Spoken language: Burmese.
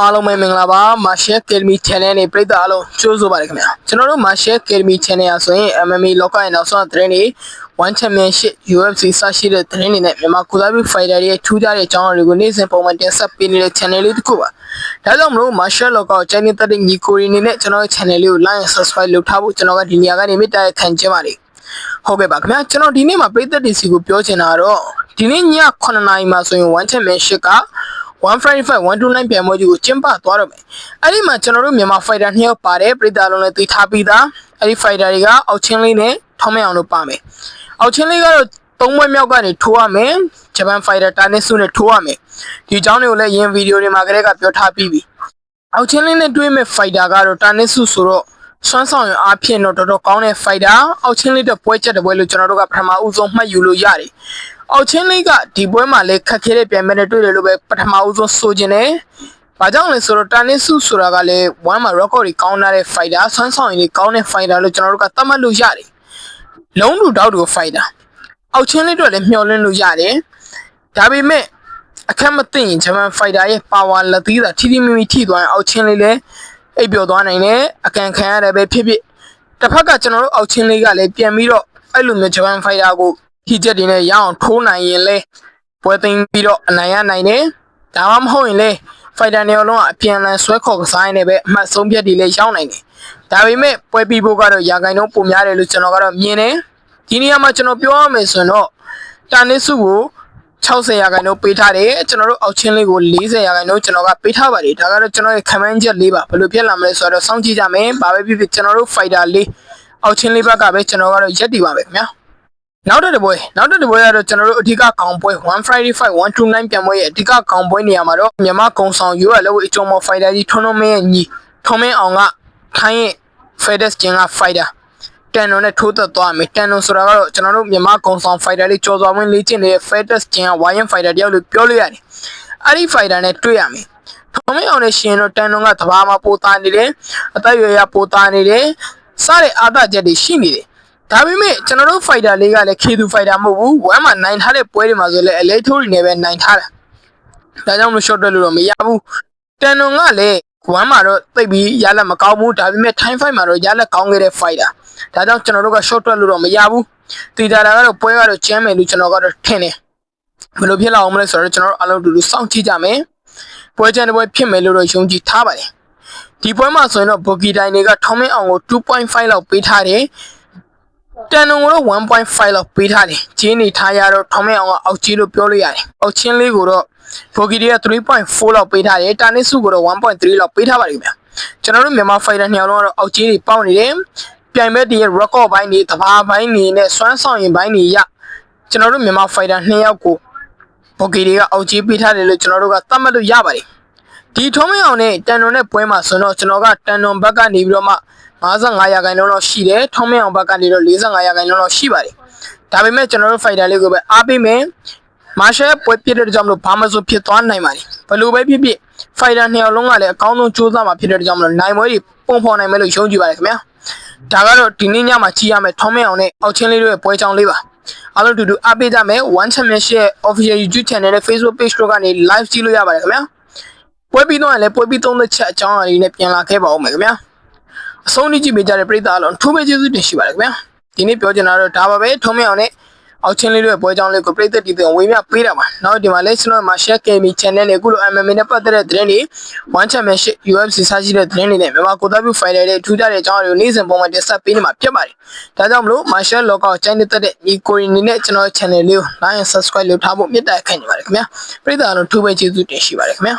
အားလုံးပဲမင်္ဂလာပါ Martial Academy Channel နဲ့ပြည်သက်အားလုံးကြိုးဆိုပါရခင်ဗျာကျွန်တော်တို့ Martial Academy Channel ရဆိုရင် MMA လောကရဲ့နောက်ဆုံးသတင်းတွေ One Championship UFC စရှိတဲ့သတင်းတွေနဲ့မြန်မာကိုစားပြု fighter တွေရဲ့ထူးခြားတဲ့အကြောင်းအရာတွေကိုနေ့စဉ်ပုံမှန်တင်ဆက်ပေးနေတဲ့ channel လေးတစ်ခုပါဒါကြောင့်မလို့ Martial လောကကိုချိန်နေတဲ့ညီကိုရီနေနဲ့ကျွန်တော်ရဲ့ channel လေးကို like and subscribe လုပ်ထားဖို့ကျွန်တော်ကဒီနေရာကနေမေတ္တာခံချင်ပါတယ်ဟုတ်ကဲ့ပါခင်ဗျာကျွန်တော်ဒီနေ့မှာပြည်သက်ဒီစီကိုပြောချင်တာကတော့ဒီနေ့ည9:00နာရီမှာဆိုရင် One Championship က 155 129ပြန်ပွဲကြီးကိုကျင်းပသွားတော့မယ်။အဲ့ဒီမှာကျွန်တော်တို့မြန်မာ fighter နှစ်ယောက်ပါတယ်ပြည်သားလုံးလည်းသိထားပြီးသား။အဲ့ဒီ fighter တွေကအောက်ချင်းလေးနဲ့ထောင်းမအောင်လို့ပါမယ်။အောက်ချင်းလေးကတော့သုံးပွဲမြောက်ကနေထိုးရမယ်။ဂျပန် fighter တာနစ်စုနဲ့ထိုးရမယ်။ဒီအကြောင်းတွေကိုလည်းယင်ဗီဒီယိုတွေမှာကလေးကပြောထားပြီးပြီ။အောက်ချင်းလေးနဲ့တွေ့မဲ့ fighter ကတော့တာနစ်စုဆိုတော့စွမ်းဆောင်ရအားဖြင့်တော့တော်တော်ကောင်းတဲ့ fighter အောက်ချင်းလေးတော့ပွဲချက်တဲ့ပွဲလို့ကျွန်တော်တို့ကပထမဦးဆုံးမှတ်ယူလို့ရတယ်။ အောက်ချင်းလေးကဒီပွဲမှာလည်းခက်ခဲတဲ့ပြိုင်ပွဲနဲ့တွေ့တယ်လို့ပဲပထမဦးဆုံးဆိုခြင်းတယ်။ဘာကြောင့်လဲဆိုတော့တာနစ်စုဆိုတာကလည်းဝမ်းမှာ record တွေကောင်းတဲ့ fighter ဆွမ်းဆောင်ရည်တွေကောင်းတဲ့ fighter လို့ကျွန်တော်တို့ကသတ်မှတ်လို့ရတယ်။လုံးလူတောက်တူ fighter အောက်ချင်းလေးတို့လည်းမျှော်လင့်လို့ရတယ်။ဒါပေမဲ့အခက်မသိရင်ဂျပန် fighter ရဲ့ power လက်သီးတာထိထိမိမိထိသွားရင်အောက်ချင်းလေးလည်းအိပ်ပျော်သွားနိုင်တယ်အကန်ခံရတယ်ပဲဖြစ်ဖြစ်တစ်ဖက်ကကျွန်တော်တို့အောက်ချင်းလေးကလည်းပြန်ပြီးတော့အဲ့လိုမျိုးဂျပန် fighter ကို ဟီချက်တွေနဲ့ရအောင်ထိုးနိုင်ရင်လဲပွဲသိမ်းပြီးတော့အနိုင်ရနိုင်တယ်ဒါမှမဟုတ်ရင်လဲဖိုက်တာနေလုံးကအပြန်လန်ဆွဲခေါ်ကစားရနေပဲအမှတ်ဆုံးဖြတ်တွေလည်းရောက်နိုင်တယ်ဒါပေမဲ့ပွဲပြီးဖို့ကတော့ရာဂိုင်တော့ပုံများတယ်လို့ကျွန်တော်ကတော့မြင်တယ်ဒီနေရာမှာကျွန်တော်ပြောရမယ်ဆိုရင်တော့တာနစ်စုကို60ရာခိုင်နှုန်းပေးထားတယ်ကျွန်တော်တို့အောက်ချင်းလေးကို40ရာခိုင်နှုန်းကျွန်တော်ကပေးထားပါတယ်ဒါကတော့ကျွန်တော်ရဲ့ command ချက်လေးပါဘယ်လိုဖြစ်လာမလဲဆိုတော့စောင့်ကြည့်ကြမယ်ဘာပဲဖြစ်ဖြစ်ကျွန်တော်တို့ fighter လေးအောက်ချင်းလေးဘက်ကပဲကျွန်တော်ကတော့ရက်တည်ပါမယ်ခင်ဗျာ နောက်တစ်ပွဲနောက်တစ်ပွဲကတော့ကျွန်တော်တို့အဓိကကောင်ပွဲ1 Friday Fight 129ပြန်ပွဲရဲ့အဓိကကောင်ပွဲနေရာမှာတော့မြန်မာကုံဆောင် UR လောက်အချုံမ fighter ကြီးထွန်းထွန်းမင်းရဲ့ညီထွန်းမင်းအောင်ကခိုင်းရဲ့ FedEx ကျင်းက fighter တန်တော်နဲ့ထိုးသက်သွားမယ်တန်တော်ဆိုတာကတော့ကျွန်တော်တို့မြန်မာကုံဆောင် fighter လေးကြော်စွာဝင်လေ့ကျင့်နေတဲ့ FedEx ကျင်းက Wyan fighter တယောက်လို့ပြောလို့ရတယ်အဲ့ဒီ fighter နဲ့တွေ့ရမယ်ထွန်းမင်းအောင်နဲ့ရှင်တော့တန်တော်ကသဘာမှာပိုသားနေတယ်အသက်ရွယ်ရပိုသားနေတယ်စတဲ့အာသချက်တွေရှိနေတယ် ဒါပေမဲ့ကျွန်တော်တို့ fighter လေးကလည်း K2 fighter မဟုတ်ဘူးဝမ်းမှာနိုင်ထားတဲ့ပွဲတွေမှာဆိုလည်းအလဲထိုးတွေနဲ့ပဲနိုင်ထားတာဒါကြောင့်မလို့ short တွက်လို့တော့မရဘူးတန်နုံကလည်းဝမ်းမှာတော့သိပ်ပြီးရလက်မကောင်းဘူးဒါပေမဲ့ time fight မှာတော့ရလက်ကောင်းခဲ့တဲ့ fighter ဒါကြောင့်ကျွန်တော်တို့က short တွက်လို့တော့မရဘူးတီတာတာကတော့ပွဲကတော့ကျမ်းမယ်လို့ကျွန်တော်ကတော့ထင်တယ်ဘယ်လိုဖြစ်လာအောင်မလဲဆိုတော့ကျွန်တော်တို့အားလုံးတူတူစောင့်ကြည့်ကြမယ်ပွဲချန်တဲ့ပွဲဖြစ်မယ်လို့တော့ယုံကြည်ထားပါတယ်ဒီပွဲမှာဆိုရင်တော့ဘော်ဂီတိုင်းတွေကထောင်းမင်းအောင်ကို2.5လောက်ပေးထားတယ် တန်နုံကတော့1.5လောက်ပေးထားတယ်ဂျင်းနေထားရတော့ထောင်းမင်းအောင်ကအောက်ကြီးလို့ပြောလို့ရတယ်အောက်ချင်းလေးကိုတော့ဘော်ဂီတွေက3.4လောက်ပေးထားတယ်တာနစ်စုကိုတော့1.3လောက်ပေးထားပါတယ်ခင်ဗျာကျွန်တော်တို့မြန်မာ fighter နှစ်ယောက်လုံးကတော့အောက်ကြီးတွေပေါင်းနေတယ်ပြိုင်ဘက်တွေရဲ့ record ဘိုင်းတွေတဘာဘိုင်းတွေနဲ့စွမ်းဆောင်ရင်ဘိုင်းတွေရကျွန်တော်တို့မြန်မာ fighter နှစ်ယောက်ကိုဘော်ဂီတွေကအောက်ကြီးပေးထားတယ်လို့ကျွန်တော်တို့ကသတ်မှတ်လို့ရပါတယ် ဒီထုံးမင်းအောင်နဲ့တန်တွန်နဲ့ပွဲမှာဆိုတော့ကျွန်တော်ကတန်တွန်ဘက်ကနေပြီးတော့မှ55ရာခိုင်နှုန်းလောက်ရှိတယ်ထုံးမင်းအောင်ဘက်ကနေတော့45ရာခိုင်နှုန်းလောက်ရှိပါတယ်ဒါပေမဲ့ကျွန်တော်တို့ fighter လေးကိုပဲအားပေးမယ်မာရှယ်ပွဲပြတဲ့ကြောင့်မလို့ဘာမှဆိုဖြစ်သွားနိုင်ပါတယ်ဘယ်လိုပဲဖြစ်ဖြစ် fighter နှစ်ယောက်လုံးကလည်းအကောင်းဆုံးကြိုးစားမှာဖြစ်တဲ့ကြောင့်မလို့နိုင်ပွဲတွေပုံဖော်နိုင်မယ်လို့ယုံကြည်ပါတယ်ခင်ဗျာဒါကတော့ဒီနေ့ညမှာကြည့်ရမယ်ထုံးမင်းအောင်နဲ့အောက်ချင်းလေးတို့ရဲ့ပွဲချောင်းလေးပါအားလုံးတူတူအားပေးကြမယ် One Championship Official YouTube Channel နဲ့ Facebook Page တို့ကနေ live ကြည့်လို့ရပါတယ်ခင်ဗျာ ပွဲပြီးတော့လည်းပွဲပြီးသုံးသက်ချက်အကြောင်းအရာတွေနဲ့ပြန်လာခဲ့ပါဦးမယ်ခင်ဗျာအဆုံးထိကြည့်ပေးကြတဲ့ပရိသတ်အလုံးထူးပဲကျေးဇူးတင်ရှိပါတယ်ခင်ဗျာဒီနေ့ပြောချင်တာတော့ဒါပါပဲထုံးမအောင်နဲ့အောက်ချင်းလေးတွေပွဲကြောင်းလေးကိုပရိသတ်တီးတဲ့ဝေမျှပေးတာပါနောက်ဒီမှာလည်းကျွန်တော်မှာ share gaming channel နဲ့အခုလို MMA နဲ့ပတ်သက်တဲ့သတင်းတွေ One Championship UFC စရှိတဲ့သတင်းတွေနဲ့မြန်မာကိုသားပြု fighter တွေထူးခြားတဲ့အကြောင်းတွေကိုနေ့စဉ်ပုံမှန်တင်ဆက်ပေးနေမှာဖြစ်ပါတယ်ဒါကြောင့်မလို့ Martial Lockout ကျန်းနေတဲ့ညီကိုရီနေနဲ့ကျွန်တော် channel လေးကို like and subscribe လုပ်ထားဖို့မြတ်တာခန့်နေပါတယ်ခင်ဗျာပရိသတ်အလုံးထူးပဲကျေးဇူးတင်ရှိပါတယ်ခင်ဗျာ